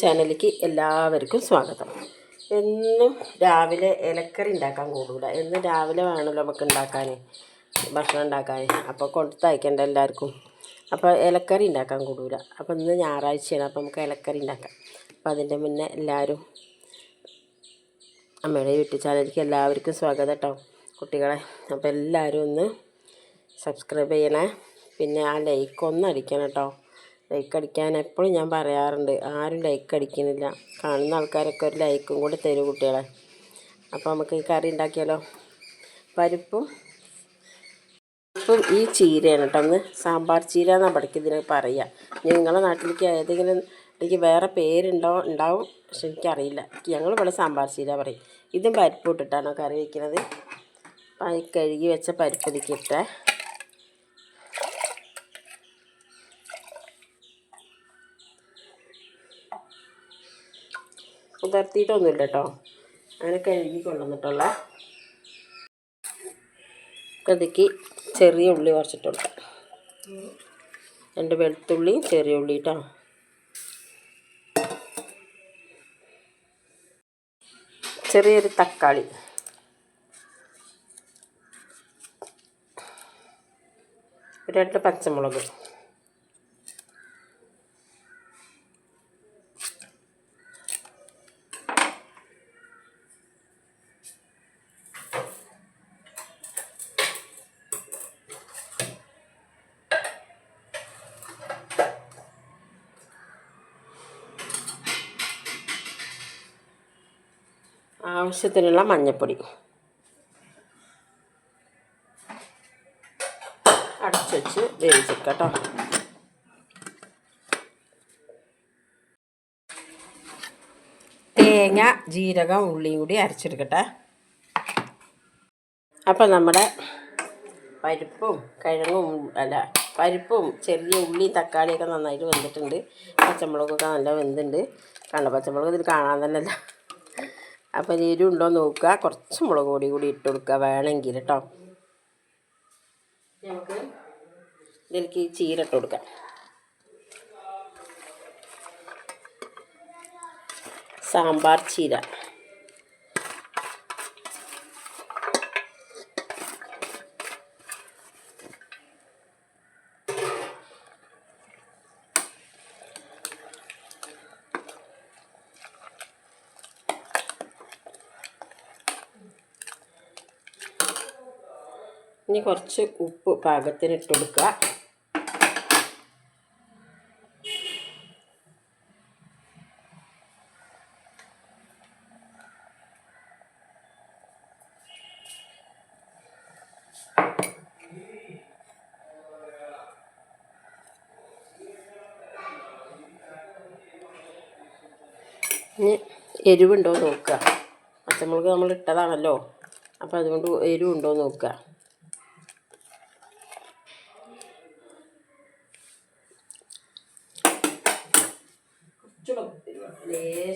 ചാനലിലേക്ക് എല്ലാവർക്കും സ്വാഗതം. എന്നും രാവിലെ ഇലക്കറി ഉണ്ടാക്കാൻ കൂടൂല. എന്നും രാവിലെ വേണമല്ലോ നമുക്ക് ഉണ്ടാക്കാൻ ഭക്ഷണം ഉണ്ടാക്കാൻ അപ്പോൾ കൊടുത്തയക്കേണ്ട എല്ലാവർക്കും. അപ്പോൾ ഇലക്കറി ഉണ്ടാക്കാൻ കൂടൂല. അപ്പോൾ ഇന്ന് ഞായറാഴ്ചയാണ് അപ്പോൾ നമുക്ക് ഇലക്കറി ഉണ്ടാക്കാം. അപ്പോൾ അതിന്റെ മുന്നേ എല്ലാവരും അമ്മയുടെ യൂട്യൂബ് ചാനലിലേക്ക് എല്ലാവർക്കും സ്വാഗതം കേട്ടോ കുട്ടികളെ. അപ്പോൾ എല്ലാവരും ഒന്ന് സബ്സ്ക്രൈബ് ചെയ്യണേ. പിന്നെ ആ ലൈക്ക് ഒന്ന് അടിക്കണം കേട്ടോ ലൈക്ക് അടിക്കാൻ എപ്പോഴും ഞാൻ പറയാറുണ്ട് ആരും ലൈക്ക് അടിക്കുന്നില്ല കാണുന്ന ആൾക്കാരൊക്കെ ഒരു ലൈക്കും കൂടി തരും കുട്ടികളെ. അപ്പോൾ നമുക്ക് ഈ കറി ഉണ്ടാക്കിയാലോ? പരിപ്പും ഇപ്പം ഈ ചീരയാണ് കേട്ടോ. ഒന്ന് സാമ്പാർ ചീര എന്നാണ് പഠിക്കുക ഇതിന് പറയുക നിങ്ങളെ നിങ്ങളുടെ നാട്ടിലേക്ക് ഏതെങ്കിലും എനിക്ക് വേറെ പേരുണ്ടോ ഉണ്ടാവും? പക്ഷെ എനിക്കറിയില്ല. ഞങ്ങൾ ഇവിടെ സാമ്പാർ ചീര പറയും. ഇതും പരിപ്പ് ഇട്ടിട്ടാണോ കറി വയ്ക്കുന്നത് കഴുകി വെച്ച പരിപ്പ് ഇതിലേക്ക് കുതിർത്തിയിട്ടൊന്നുമില്ല കേട്ടോ. അങ്ങനെ കഴുകി കൊണ്ടുവന്നിട്ടുള്ള അതിക്ക് ചെറിയ ഉള്ളി കുറച്ചിട്ട് കൊടുക്കാം രണ്ട് വെളുത്തുള്ളിയും ചെറിയ ഉള്ളി കേട്ടോ. ചെറിയൊരു തക്കാളി. രണ്ട് പച്ചമുളക്. ആവശ്യത്തിനുള്ള മഞ്ഞൾപ്പൊടി അടച്ചു വെച്ച് വേവിച്ചെടുക്കാം കേട്ടോ തേങ്ങ ജീരകം ഉള്ളിയും കൂടി അരച്ചെടുക്കട്ടെ. അപ്പം നമ്മുടെ പരിപ്പും കിഴങ്ങും അല്ല പരിപ്പും ചെറിയ ഉള്ളി തക്കാളിയൊക്കെ നന്നായിട്ട് വെന്തിട്ടുണ്ട്. പച്ചമുളകൊക്കെ നല്ല വെന്തുണ്ട്. കണ്ട പച്ചമുളക് ഇതിൽ കാണാൻ തന്നെ അപ്പം ഉണ്ടോ എരിവുണ്ടോ നോക്കുക. കുറച്ച് മുളക് പൊടി കൂടി ഇട്ട് കൊടുക്കുക വേണമെങ്കിൽ കേട്ടോ. നമുക്ക് ഇതിലേക്ക് ചീര ഇട്ട് കൊടുക്കാം. സാമ്പാർ ചീര. ഇനി കുറച്ച് ഉപ്പ് പാകത്തിന് ഇട്ട് കൊടുക്കുക. ഇനി എരിവുണ്ടോ നോക്കുക. പച്ചമുളക് നമ്മൾ ഇട്ടതാണല്ലോ. അപ്പോൾ അതുകൊണ്ട് എരിവുണ്ടോ നോക്കുക.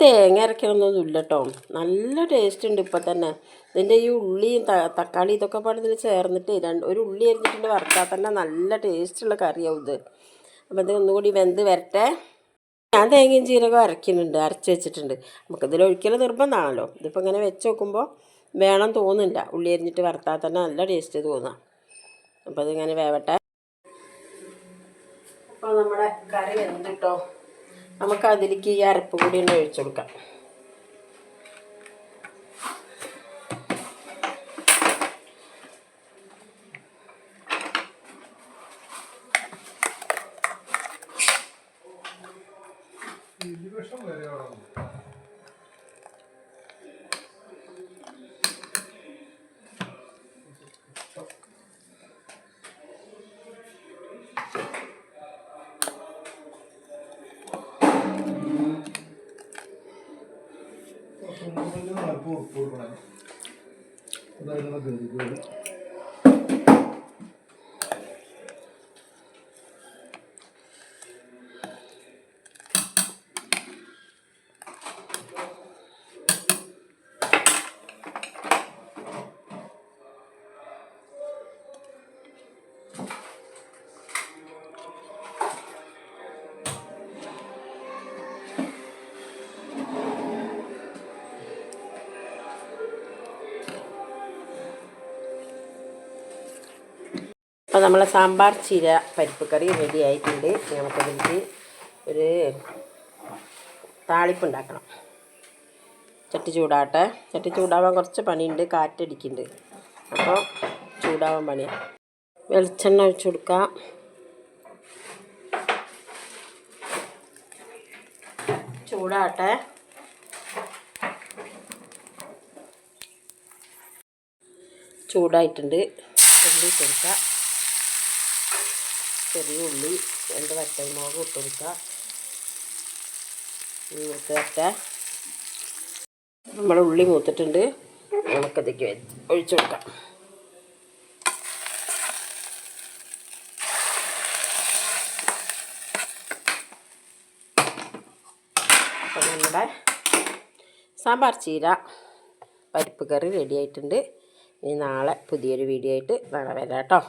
തേങ്ങ അരയ്ക്കണമെന്നൊന്നും ഇല്ല കേട്ടോ നല്ല ടേസ്റ്റ് ഉണ്ട് ഇപ്പം തന്നെ. ഇതിന്റെ ഈ ഉള്ളിയും തക്കാളി ഇതൊക്കെ പാടെ ഇതിൽ ചേർന്നിട്ട് രണ്ട് ഒരു ഉള്ളി അരിഞ്ഞിട്ടുണ്ട് വറുത്താൽ തന്നെ നല്ല ടേസ്റ്റുള്ള കറിയാവും ഇത്. അപ്പോൾ ഇത് ഒന്നുകൂടി വെന്ത് വരട്ടെ. ഞാൻ തേങ്ങയും ജീരകം അരയ്ക്കുന്നുണ്ട് അരച്ച് വെച്ചിട്ടുണ്ട്. നമുക്കിതിൽ ഒഴിക്കൽ നിർബന്ധമാണല്ലോ ഇതിപ്പോൾ ഇങ്ങനെ വെച്ച് നോക്കുമ്പോൾ വേണം തോന്നില്ല ഉള്ളി അരിഞ്ഞിട്ട് വറുത്താൽ തന്നെ നല്ല ടേസ്റ്റ് തോന്നാം. അപ്പോൾ ഇതിങ്ങനെ വേവട്ടെ. അപ്പോൾ നമ്മുടെ കറി വെന്തിട്ടോ. നമുക്ക് അതിലേക്ക് ഈ അരപ്പ് കൂടി ഒന്ന് ഒഴിച്ചു കൊടുക്കാം. ഇരുപക്ഷം വരെ കൊടുക്കണം അപ്പോൾ നമ്മളെ സാമ്പാർ ചീര പരിപ്പ് കറി റെഡി ആയിട്ടുണ്ട്. നമുക്കതിലേക്ക് ഒരു താളിപ്പ് ഉണ്ടാക്കണം. ചട്ടി ചൂടാട്ടെ ചട്ടി ചൂടാവാൻ കുറച്ച് പണിയുണ്ട്. കാറ്റടിക്കുന്നുണ്ട് അപ്പോൾ ചൂടാവാൻ പണി. വെളിച്ചെണ്ണ ഒഴിച്ചു കൊടുക്കാം. ചൂടാട്ടെ ചൂടായിട്ടുണ്ട്. ഉള്ളി കൊടുക്കാം. ചെറിയ ഉള്ളി രണ്ട് വറ്റൽമുളക് ഇട്ട് കൊടുക്കുക. നമ്മുടെ ഉള്ളി മൂത്തിട്ടുണ്ട്. നമുക്കതിലേക്ക് ഒഴിച്ചു കൊടുക്കാം. അപ്പം നമ്മുടെ സാമ്പാർ ചീര പരിപ്പ് കറി റെഡി ആയിട്ടുണ്ട്. ഇനി നാളെ പുതിയൊരു വീഡിയോ ആയിട്ട് നാളെ വരാം കേട്ടോ.